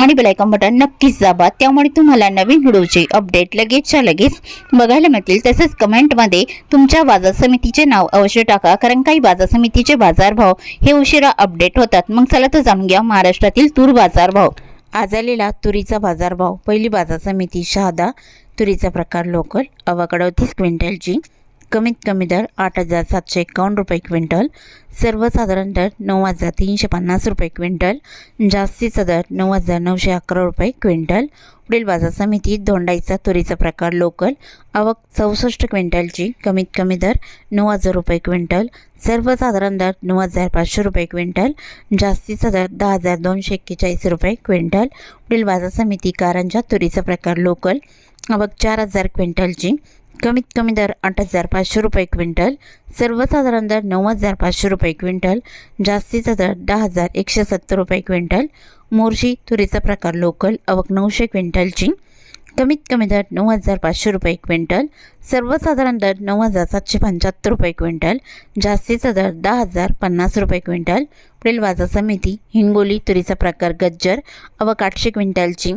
आणि bell icon button नक्कीच दाबा. त्यामुळे तुम्हाला नवीन व्हिडिओचे अपडेट लगेचच्या लगेच बघायला मिळतील. तसेच कमेंटमध्ये तुमच्या बाजार समितीचे नाव अवश्य टाका. कारण काही बाजार समितीचे बाजारभाव हे उशिरा अपडेट होतात. मग चला तर जाणून घ्या महाराष्ट्रातील तूर बाजारभाव आज आलेला तुरीचा बाजारभाव पहिली बाजार समिती शहादा. तुरीचा प्रकार लोकल अवाकडं तीस क्विंटलची कमीत कमी दर आठ हजार सातशे एकावन्न रुपये क्विंटल सर्वसाधारण दर नऊ हजार तीनशे पन्नास रुपये क्विंटल जास्तीचा दर नऊ हजार नऊशे अकरा रुपये क्विंटल. पुढील बाजार समिती दोंडाईचा तुरीचा प्रकार लोकल आवक चौसष्ट क्विंटलची कमीत कमी दर नऊ हजार रुपये क्विंटल सर्वसाधारण दर नऊ हजार पाचशे रुपये क्विंटल जास्तीचा दर दहा हजार दोनशे एक्केचाळीस रुपये क्विंटल. पुढील बाजार समिती कारंजा तुरीचा प्रकार लोकल आवक चार हजार क्विंटलची कमीत कमी दर आठ हजार पाचशे रुपये क्विंटल सर्वसाधारण दर नऊ हजार पाचशे रुपये क्विंटल जास्तीचा दर दहा हजार एकशे सत्तर रुपये क्विंटल मोर्शी तुरीचा प्रकार लोकल अवक नऊशे क्विंटलची कमीत कमी दर नऊ हजार पाचशे रुपये क्विंटल सर्वसाधारण दर नऊ हजार सातशे पंच्याहत्तर रुपये क्विंटल जास्तीचा दर दहा हजार पन्नास रुपये क्विंटल पुढील बाजार समिती हिंगोली तुरीचा प्रकार गज्जर अवक आठशे क्विंटलची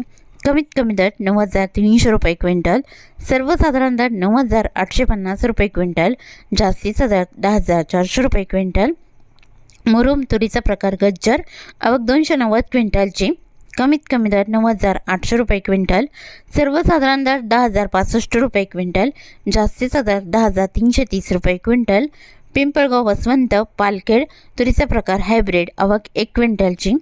कमीत कमी दर नऊ हजार तीनशे रुपये क्विंटल सर्वसाधारण दर नऊ हजार आठशे पन्नास रुपये क्विंटल जास्तीचा दर दहा हजार चारशे रुपये क्विंटल. मुरुम तुरीचा प्रकार गज्जर आवक दोनशे नव्वद क्विंटलची कमीत कमी दर नऊ हजार आठशे रुपये क्विंटल सर्वसाधारण दर दहा हजार पासष्ट रुपये क्विंटल जास्तीचा दर दहा हजार तीनशे तीस रुपये क्विंटल. पिंपळगाव वसवंत पालखेड तुरीचा प्रकार हायब्रिड आवक एक क्विंटलची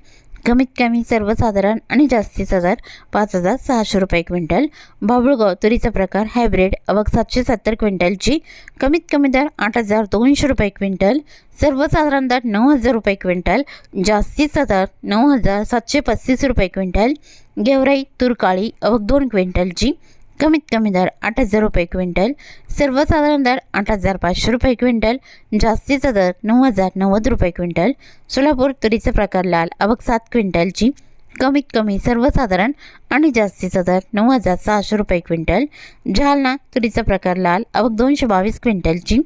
कमीत कमी सर्वसाधारण आणि जास्तीस हजार पाच हजार सहाशे रुपये क्विंटल. बाबुळगाव तुरीचा प्रकार हायब्रिड अवक सातशे सत्तर क्विंटलची कमीत कमी दर आठ हजार दोनशे रुपये क्विंटल. सर्वसाधारण दर नऊ हजार रुपये क्विंटल. जास्तीचा दर नऊ हजार सातशे पस्तीस रुपये क्विंटल. गेवराई तुरकाळी अवक दोन क्विंटलची कमीत कमी दर आठ हजार रुपये क्विंटल सर्वसाधारण दर आठ हजार पाचशे रुपये क्विंटल जास्तीचा दर नऊ हजार नव्वद रुपये क्विंटल. सोलापूर तुरीचा प्रकार लाल अवक सात क्विंटलची. कमीत कमी सर्वसाधारण आणि जास्तीचा दर नऊ हजार सहाशे रुपये क्विंटल. जालना तुरीचा प्रकार लाल अवक दोनशे बावीस क्विंटलची.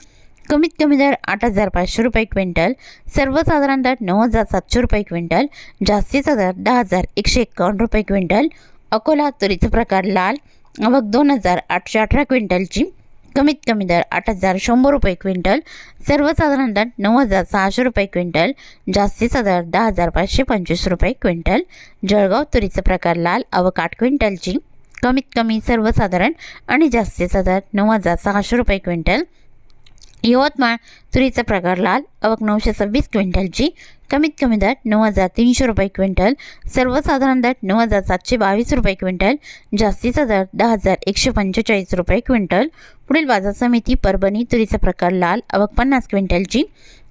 कमीत कमी दर आठ हजार पाचशे रुपये क्विंटल सर्वसाधारण दर नऊ हजार सातशे रुपये क्विंटल जास्तीचा दर दहा हजार एकशे एकावन्न रुपये क्विंटल. अकोला तुरीचा प्रकार लाल आवक दोन हजार आठशे अठरा क्विंटलची कमीत कमी दर आठ हजार शंभर रुपये क्विंटल सर्वसाधारण दर नऊ हजार सहाशे रुपये क्विंटल जास्तीचा दर दहा हजार पाचशे पंचवीस रुपये क्विंटल. जळगाव तुरीचा प्रकार लाल आवक आठ क्विंटलची कमीत कमी सर्वसाधारण आणि जास्तीचा दर नऊ हजार सहाशे रुपये क्विंटल. यवतमाळ तुरीचा प्रकार लाल अवक नऊशे सव्वीस क्विंटलची कमीत कमी दर नऊ हजार तीनशे रुपये क्विंटल सर्वसाधारण दर नऊ हजार सातशे बावीस रुपये क्विंटल जास्तीचा दर दहा हजार एकशे पंचेचाळीस रुपये क्विंटल. पुढील बाजार समिती परभणी तुरीचा प्रकार लाल अवक पन्नास क्विंटलची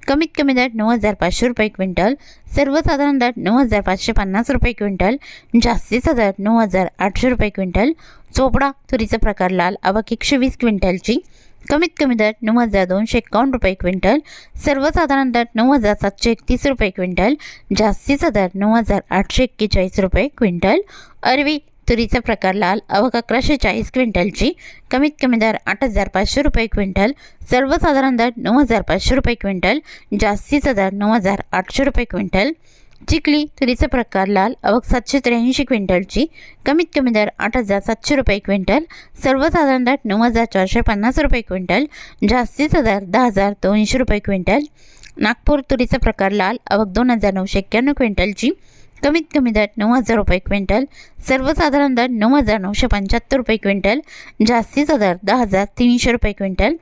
कमीत कमी दर नऊ हजार पाचशे रुपये क्विंटल सर्वसाधारण दर नऊ हजार पाचशे पन्नास रुपये क्विंटल जास्तीचा दर नऊ हजार आठशे रुपये क्विंटल. चोपडा तुरीचा प्रकार लाल अवक एकशे वीस क्विंटलची कमीत कमी दर नऊ हजार दोनशे एकावन्न रुपये क्विंटल सर्वसाधारण दर नऊ हजार सातशे एकतीस रुपये क्विंटल जास्तीचा दर नऊ हजार आठशे एक्केचाळीस रुपये क्विंटल. अरवी तुरीचा प्रकार लाल अवघ अकराशे चाळीस क्विंटलची कमीत कमी दर आठ हजार पाचशे रुपये क्विंटल सर्वसाधारण दर नऊ हजार पाचशे रुपये क्विंटल जास्तीचा दर नऊ हजार आठशे रुपये क्विंटल. चिखली तुरीचा प्रकार लाल अवघ सातशे त्र्याऐंशी क्विंटलची. कमीत कमी दर आठ हजार सातशे रुपये क्विंटल. सर्वसाधारण दर नऊ हजार चारशे पन्नास रुपये क्विंटल. जास्तीचा दर दहा हजार दोनशे रुपये क्विंटल. नागपूर तुरीचा प्रकार लाल अवघ दोन हजार नऊशे एक्क्याण्णव क्विंटलची. कमीत कमी दर नऊ हजार रुपये क्विंटल. सर्वसाधारण दर नऊ हजार नऊशे पंच्याहत्तर रुपये क्विंटल. जास्तीचा दर दहा हजार तीनशे रुपये क्विंटल.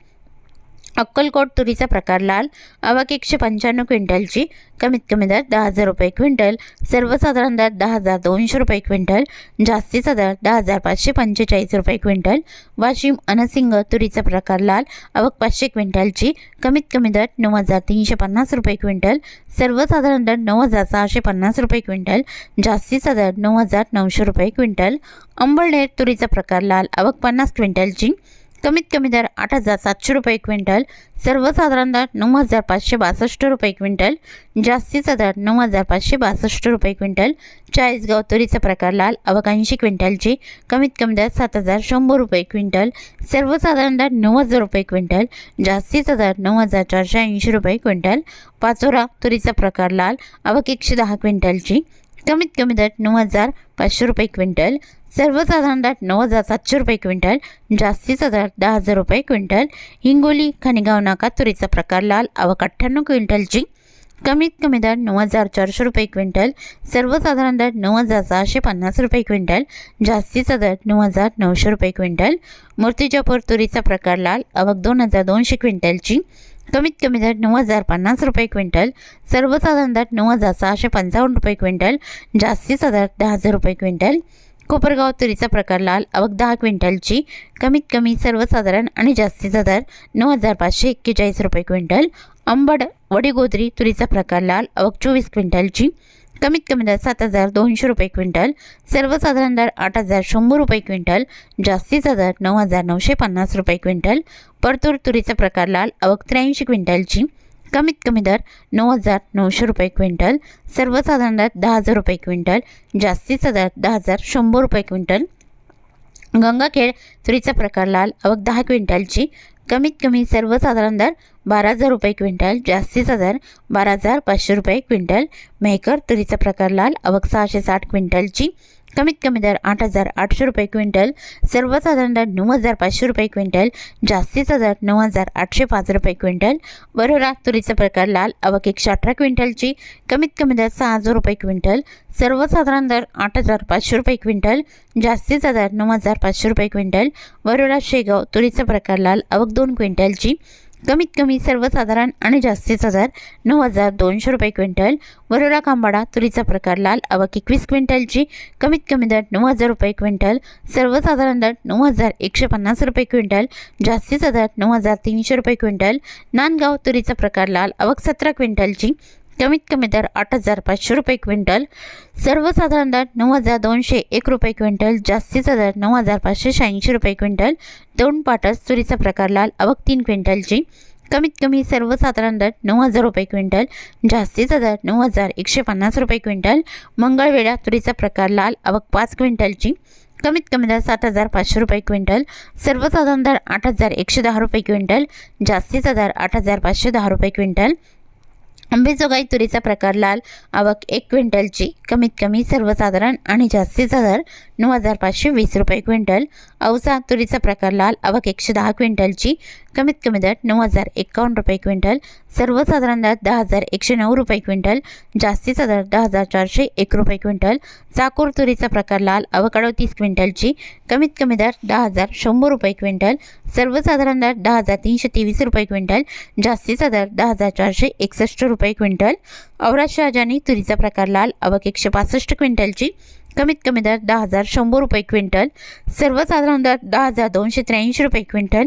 अक्कलकोट तुरीचा प्रकार लाल आवक एकशे पंच्याण्णव क्विंटलची कमीत कमी दर दहा हजार रुपये क्विंटल सर्वसाधारण दर दहा हजार दोनशे रुपये क्विंटल जास्तीचा दर दहा हजार पाचशे पंचेचाळीस रुपये क्विंटल वाशिम अनसिंग तुरीचा प्रकार लाल आवक पाचशे क्विंटलची कमीत कमी दर नऊ हजार तीनशे पन्नास रुपये क्विंटल सर्वसाधारण दर नऊ हजार सहाशे पन्नास रुपये क्विंटल जास्तीचा दर नऊ हजार नऊशे रुपये क्विंटल अंबळनेर तुरीचा प्रकार लाल आवक पन्नास क्विंटलची कमीत कमी दर आठ हजार सातशे रुपये क्विंटल सर्वसाधारण दर नऊ हजार पाचशे बासष्ट रुपये क्विंटल जास्तीचा दर नऊ हजार पाचशे बासष्ट रुपये क्विंटल चाळीसगाव तुरीचा प्रकार लाल अवकांशी क्विंटलची कमीत कमी दर सात हजार शंभर रुपये क्विंटल सर्वसाधारण दर नऊ हजार रुपये क्विंटल जास्तीचा दर नऊ हजार चारशे ऐंशी रुपये क्विंटल पाचोरा तुरीचा प्रकार लाल आवक एकशे दहा क्विंटलची कमीत कमी दर नऊ हजार पाचशे रुपये क्विंटल सर्वसाधारण दाट नऊ हजार सातशे रुपये क्विंटल जास्तीचा दर दहा हजार रुपये क्विंटल. हिंगोली खनिगाव नाका तुरीचा प्रकार लाल आवक अठ्ठ्याण्णव क्विंटलची. कमीत कमी दर नऊ हजार चारशे रुपये क्विंटल सर्वसाधारण दर नऊ हजार सहाशे पन्नास रुपये क्विंटल जास्तीचा दर नऊ हजार नऊशे रुपये क्विंटल. मूर्तिजापूर तुरीचा प्रकार लाल आवक दोन हजार दोनशे क्विंटलची. कमीत कमी दर नऊ हजार पन्नास रुपये क्विंटल सर्वसाधारण दर नऊ हजार सहाशे पंचावन्न रुपये क्विंटल जास्तीचा दर दहा हजार रुपये क्विंटल. कोपरगाव तुरीचा प्रकार लाल आवक दहा क्विंटलची कमीत कमी सर्वसाधारण आणि जास्तीचा दर नऊ हजार पाचशे एक्केचाळीस रुपये क्विंटल. अंबड वडीगोदरी तुरीचा प्रकार लाल आवक चोवीस क्विंटलची कमीत कमी दर सात हजार दोनशे रुपये क्विंटल. सर्वसाधारण दर आठ हजार शंभर रुपये क्विंटल. जास्तीचा दर नऊ हजार नऊशे पन्नास रुपये क्विंटल. परतूर तुरीचा प्रकार लाल आवक त्र्याऐंशी क्विंटलची कमीत कमी दर नऊ हजार नऊशे रुपये क्विंटल सर्वसाधारण दर दहा हजार रुपये क्विंटल जास्तीचा दर दहा हजार शंभर रुपये क्विंटल. गंगाखेड तुरीचा प्रकार लाल अवघ दहा क्विंटलची. कमीत कमी सर्वसाधारण दर बारा हजार रुपये क्विंटल जास्तीचा दर बारा हजार पाचशे रुपये क्विंटल. मेहकर तुरीचा प्रकार लाल अवघ सहाशे साठ क्विंटलची. कमीत कमी दर आठ हजार आठशे रुपये क्विंटल सर्वसाधारण दर नऊ हजार पाचशे रुपये क्विंटल जास्तीचा दर नऊ हजार आठशे पाच रुपये क्विंटल. बरोरा तुरीचा प्रकार लाल आवक एकशे अठरा क्विंटलची कमीत कमी दर सहा हजार रुपये क्विंटल सर्वसाधारण दर आठ हजार पाचशे रुपये क्विंटल जास्तीचा दर नऊ हजार पाचशे रुपये क्विंटल. बरोडा शेगाव तुरीचा प्रकार लाल आवक दोन क्विंटलची कमीत कमी सर्वसाधारण आणि जास्तीचा दर नऊ हजार दोनशे रुपये क्विंटल. वरोरा कांबाडा तुरीचा प्रकार लाल आवक एकवीस क्विंटलची कमीत कमी दर नऊ हजार रुपये क्विंटल. सर्वसाधारण दर नऊ हजार एकशे पन्नास रुपये क्विंटल. जास्तीचा दर नऊ हजार तीनशे रुपये क्विंटल. नांदगाव तुरीचा प्रकार लाल आवक सतरा क्विंटलची कमीत कमी दर आठ हजार पाचशे रुपये क्विंटल सर्वसाधारण दर नऊ हजार दोनशे एक रुपये क्विंटल जास्तीचा दर नऊ हजार पाचशे शहाऐंशी रुपये क्विंटल दोन पाटस तुरीचा प्रकार लाल अवक तीन क्विंटलची कमीत कमी सर्वसाधारण दर नऊ हजार रुपये क्विंटल जास्तीचा दर नऊ हजार एकशे पन्नास रुपये क्विंटल मंगळवेढा तुरीचा प्रकार लाल आवक पाच क्विंटलची कमीत कमी दर सात हजार पाचशे रुपये क्विंटल सर्वसाधारण दर आठ हजार एकशे दहा रुपये क्विंटल जास्तीचा दर आठ हजार पाचशे दहा रुपये क्विंटल अंबेजोगाई तुरीचा प्रकार लाल आवक एक क्विंटलची कमीत कमी सर्वसाधारण आणि जास्तीचा दर नऊ हजार पाचशे वीस रुपये क्विंटल. अवसा तुरीचा प्रकार लाल आवक एकशे दहा क्विंटलची कमीत कमी दर नऊ हजार एकावन्न रुपये क्विंटल सर्वसाधारण दर दहा हजार एकशे नऊ रुपये क्विंटल जास्तीचा दर दहा हजार चारशे एक रुपये क्विंटल चाकूर तुरीचा प्रकार लाल आवक अडतीस क्विंटलची कमीत कमी दर दहा हजार शंभर रुपये क्विंटल सर्वसाधारण दर दहा हजार तीनशे तेवीस रुपये क्विंटल जास्तीचा दर दहा हजार चारशे एकसष्ट रुपये क्विंटल. औराज शहाजानी तुरीचा प्रकार लाल आवक एकशे पासष्ट क्विंटलची कमीत कमी दर दहा हजार शंभर रुपये क्विंटल सर्वसाधारण दर दहा हजार दोनशे त्र्याऐंशी रुपये क्विंटल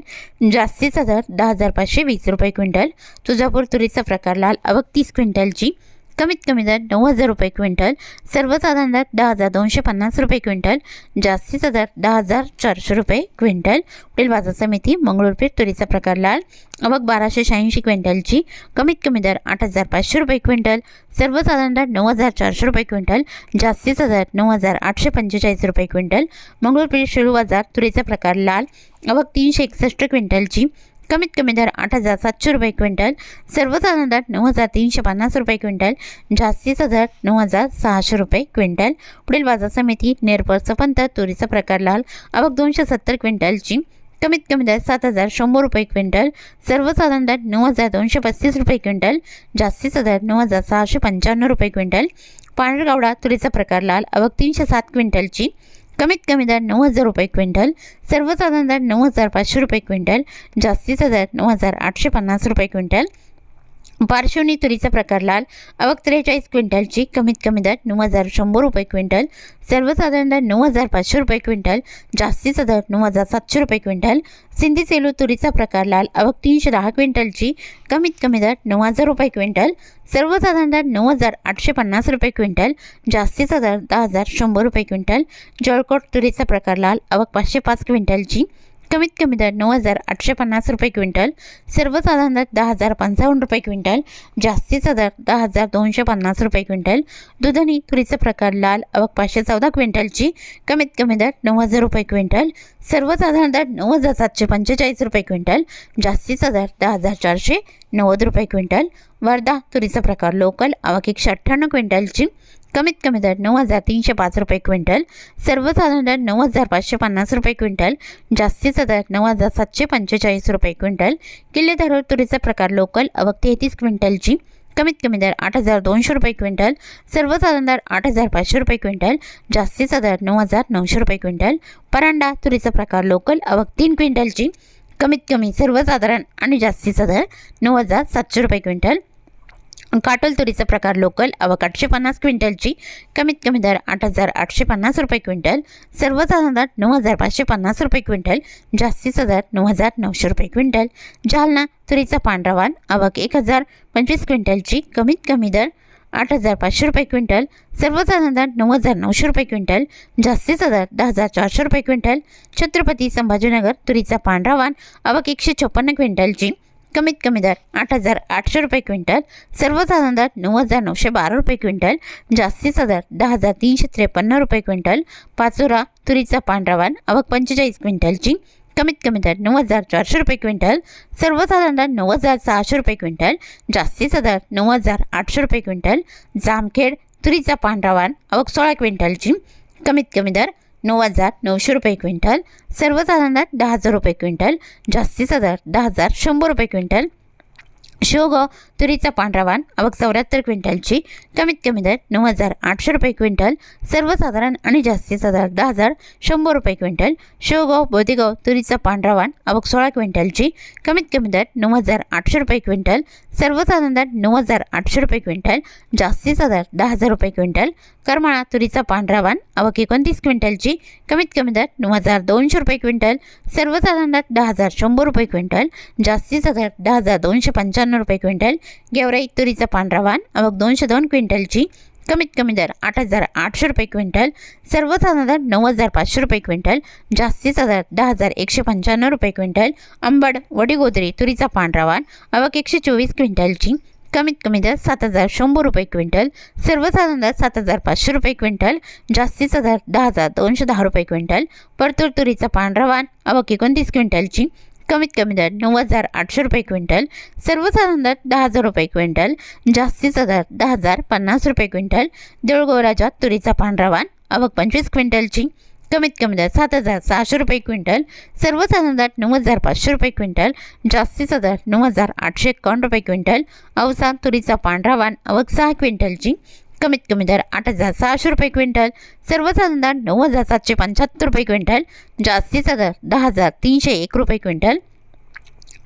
जास्तीचा दर दहा हजार पाचशे वीस रुपये क्विंटल. तुळजापूर तुरीचा प्रकार लाल अवक तीस क्विंटलची. कमीत कमी दर नऊ हजार रुपये क्विंटल सर्वसाधारण दर दहा हजार दोनशे पन्नास रुपये क्विंटल जास्तीचा दर दहा हजार चारशे रुपये क्विंटल. पुढील बाजार समिती मंगळूरपेठ तुरीचा प्रकार लाल अवक बाराशे शहाऐंशी क्विंटलची कमीत कमी दर आठ हजार पाचशे रुपये क्विंटल सर्वसाधारण दर नऊ हजार चारशे रुपये क्विंटल जास्तीचा दर नऊ हजार आठशे पंचेचाळीस रुपये क्विंटल. मंगळूरपेठ शेळू बाजार तुरीचा प्रकार लाल अवक तीनशे एकसष्ट क्विंटलची कमीत कमी दर आठ हजार सातशे रुपये क्विंटल सर्वसाधारण दर नऊ हजार तीनशे पन्नास रुपये क्विंटल जास्तीचा दर नऊ हजार सहाशे रुपये क्विंटल. पुढील बाजार समिती नेरपर सपंत तुरीचा प्रकार लाल आवक दोनशे सत्तर क्विंटलची कमीत कमी दर सात हजार शंभर रुपये क्विंटल सर्वसाधारण दर नऊ हजार दोनशे पस्तीस रुपये क्विंटल जास्तीचा दर नऊ हजार सहाशे पंच्याण्णव रुपये क्विंटल. पांढरगावडा तुरीचा प्रकार लाल आवक तीनशे सात क्विंटलची कमीत कमी दर नऊ हजार रुपये क्विंटल सर्वसाधारण दर नऊ हजार पाचशे रुपये क्विंटल जास्तीचा दर नऊ हजार आठशे पन्नास रुपये क्विंटल पार्श्वनी तुरीचा प्रकार लाल. अवक त्रेचाळीस क्विंटलची. कमीत कमी दर नऊ हजार शंभर रुपये क्विंटल. सर्वसाधारण दर नऊ हजार पाचशे रुपये क्विंटल. जास्तीचा दर नऊ हजार सातशे रुपये क्विंटल. सिंधी सेलू तुरीचा प्रकार लाल. अवक तीनशे दहा क्विंटलची. कमीत कमी दर नऊ हजार रुपये क्विंटल. सर्वसाधारण दर नऊ हजार आठशे पन्नास रुपये क्विंटल. जास्तीचा दर दहा हजार शंभर रुपये क्विंटल. जळकोट तुरीचा प्रकार लाल. अवक पाचशे पाच क्विंटलची. कमीत कमी दर नऊ हजार आठशे पन्नास रुपये क्विंटल सर्वसाधारण दर दहा हजार पंचावन्न रुपये क्विंटल जास्तीचा दर दहा हजार दोनशे पन्नास रुपये क्विंटल दुधनी तुरीचा प्रकार लाल अवक पाचशे चौदा क्विंटलची कमीत कमी दर नऊ हजार रुपये क्विंटल सर्वसाधारण दर नऊ हजार सातशे पंचेचाळीस रुपये क्विंटल जास्तीचा दर दहा हजार चारशे नव्वद रुपये क्विंटल वर्धा तुरीचा प्रकार लोकल अवक एकशे अठ्ठ्याण्णव क्विंटलची कमीत कमी दर नऊ हजार तीनशे पाच रुपये क्विंटल सर्वसाधारण दर नऊ हजार पाचशे पन्नास रुपये क्विंटल जास्तीचा दर नऊ हजार सातशे पंचेचाळीस रुपये क्विंटल. किल्ले धरोड तुरीचा प्रकार लोकल आवक तेहतीस क्विंटलची कमीत कमी दर आठ हजार दोनशे रुपये क्विंटल सर्वसाधारण दर आठ हजार पाचशे रुपये क्विंटल जास्तीचा दर नऊ हजार नऊशे रुपये क्विंटल. परांडा तुरीचा प्रकार लोकल आवक तीन क्विंटलची कमीत कमी सर्वसाधारण आणि जास्तीचा दर नऊ हजार सातशे रुपये क्विंटल. काटोल तुरीचा प्रकार लोकल आवक आठशे पन्नास क्विंटलची कमीत कमी दर आठ हजार आठशे पन्नास रुपये क्विंटल सर्वसाधारण दर नऊ हजार पाचशे पन्नास रुपये क्विंटल जास्तीचा दर नऊ हजार नऊशे रुपये क्विंटल. जालना तुरीचा पांढरा वाण आवक एक हजार पंचवीस क्विंटलची कमीत कमी दर आठ हजार पाचशे रुपये क्विंटल सर्वसाधारण दर नऊ हजार नऊशे रुपये क्विंटल जास्तीचा दर दहा हजार चारशे रुपये क्विंटल. छत्रपती संभाजीनगर तुरीचा पांढरा वाण आवक एकशे छप्पन्न क्विंटलची कमीत कमी दर आठ हजार आठशे रुपये क्विंटल सर्वसाधारण दर नऊ हजार नऊशे बारा रुपये क्विंटल जास्तीचा दर दहा हजार तीनशे त्रेपन्न रुपये क्विंटल पाचोरा तुरीचा पांढरा वाण आवक पंचेचाळीस क्विंटलची कमीत कमी दर नऊ हजार चारशे रुपये क्विंटल सर्वसाधारण दर नऊ हजार सहाशे रुपये क्विंटल जास्तीचा दर नऊ हजार आठशे रुपये क्विंटल जामखेड तुरीचा पांढरा वाण आवक सोळा क्विंटलची कमीत कमी दर नऊ हजार नऊशे रुपये क्विंटल सर्वसाधारण दहा हजार रुपये क्विंटल जास्तीचा दर दहा हजार शंभर रुपये क्विंटल. शोग तुरीचा पांढरा वाण अवघ चौऱ्याहत्तर क्विंटलची कमीत कमी दर नऊ हजार आठशे रुपये क्विंटल सर्वसाधारण आणि जास्तीचा दर दहा हजार शंभर रुपये क्विंटल. शेवगाव बोदेगाव तुरीचा पांढरा वाण अवघ सोळा क्विंटलची कमीत कमी दर नऊ हजार आठशे रुपये क्विंटल सर्वसाधारण दर नऊ हजार आठशे रुपये क्विंटल जास्तीचा दर दहा हजार रुपये क्विंटल. करमाळा तुरीचा पांढरा वाण अवक एकोणतीस क्विंटलची कमीत कमी दर नऊ हजार दोनशे रुपये क्विंटल. सर्वसाधारण दर दहा हजार शंभर रुपये क्विंटल जास्तीचा दर दहा हजार दोनशे पंच्याण्णव रुपये क्विंटल. गेवराई तुरीचा पांढरा वाण अवक दोनशे दोन क्विंटलची कमीत कमी दर आठ हजार आठशे रुपये क्विंटल सर्वसाधारण दर नऊ हजार पाचशे रुपये क्विंटल जास्तीचा दर दहा हजार एकशे पंच्याण्णव रुपये क्विंटल अंबड वडीगोदरी तुरीचा पांढरा वाण आवक एकशे चोवीस क्विंटलची कमीत कमी दर सात हजार शंभर रुपये क्विंटल सर्वसाधारण दर सात हजार पाचशे रुपये क्विंटल जास्तीचा दर दहा हजार दोनशे दहा रुपये क्विंटल परतूर तुरीचा पांढरा वाण आवक एकोणतीस क्विंटलची कमीत कमी दर नऊ हजार आठशे रुपये क्विंटल सर्वसाधारण दर दहा हजार रुपये क्विंटल जास्तीचा दर दहा हजार पन्नास रुपये क्विंटल देऊळगोराच्या तुरीचा पांढरा वाण पंचवीस क्विंटलची कमीत कमी दर सात हजार सहाशे रुपये क्विंटल सर्वसाधारण दर नऊ हजार पाचशे रुपये क्विंटल जास्तीचा दर नऊ हजार आठशे एकावन्न रुपये क्विंटल अवसा तुरीचा पांढरा वाण सहा क्विंटलची कमीत कमी दर आठ हजार सहाशे रुपये क्विंटल सर्वसाधारण दर नऊ हजार सातशे पंच्याहत्तर रुपये क्विंटल जास्तीचा दर दहा हजार तीनशे एक रुपये क्विंटल.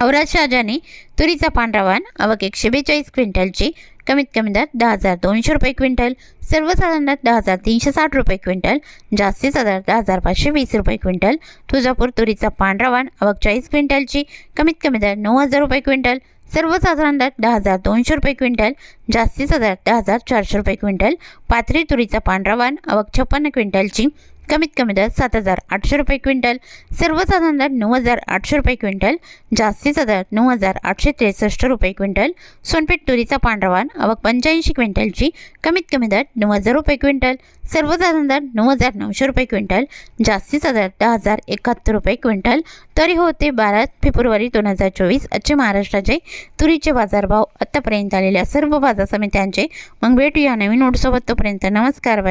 औराज शाहजाने तुरीचा पांढरा वाण आवक एकशे बेचाळीस क्विंटलची कमीत कमी दर दहा हजार दोनशे रुपये क्विंटल सर्वसाधारण दर दहा हजार तीनशे साठ रुपये क्विंटल जास्तीचा दर दहा हजार पाचशे वीस रुपये क्विंटल. तुळजापूर तुरीचा पांढरा वाण आवक चाळीस क्विंटलची कमीत कमी दर नऊ हजार रुपये क्विंटल सर्वसाधारण दर दहा हजार दोनशे रुपये क्विंटल जास्तीचा दर दहा हजार चारशे रुपये क्विंटल पाथरी तुरीचा पांढरा वाण अवक छप्पन्न क्विंटलची कमीत कमी दर सात हजार आठशे रुपये क्विंटल सर्वसाधारण दर नऊ हजार आठशे रुपये क्विंटल जास्तीचा दर नऊ हजार आठशे त्रेसष्ट रुपये क्विंटल सोनपेठ तुरीचा पांढरवान आवक पंच्याऐंशी क्विंटलची कमीत कमी दर नऊ हजार रुपये क्विंटल सर्वसाधारण दर नऊ हजार नऊशे रुपये क्विंटल जास्तीचा दर दहा हजार एकाहत्तर रुपये क्विंटल. तरी होते बारा फेब्रुवारी दोन हजार चोवीस आजचे महाराष्ट्राचे तुरीचे बाजारभाव आत्तापर्यंत आलेल्या सर्व बाजार समित्यांचे. मग भेटूया नवीन नोटसोबत तोपर्यंत नमस्कार बाय.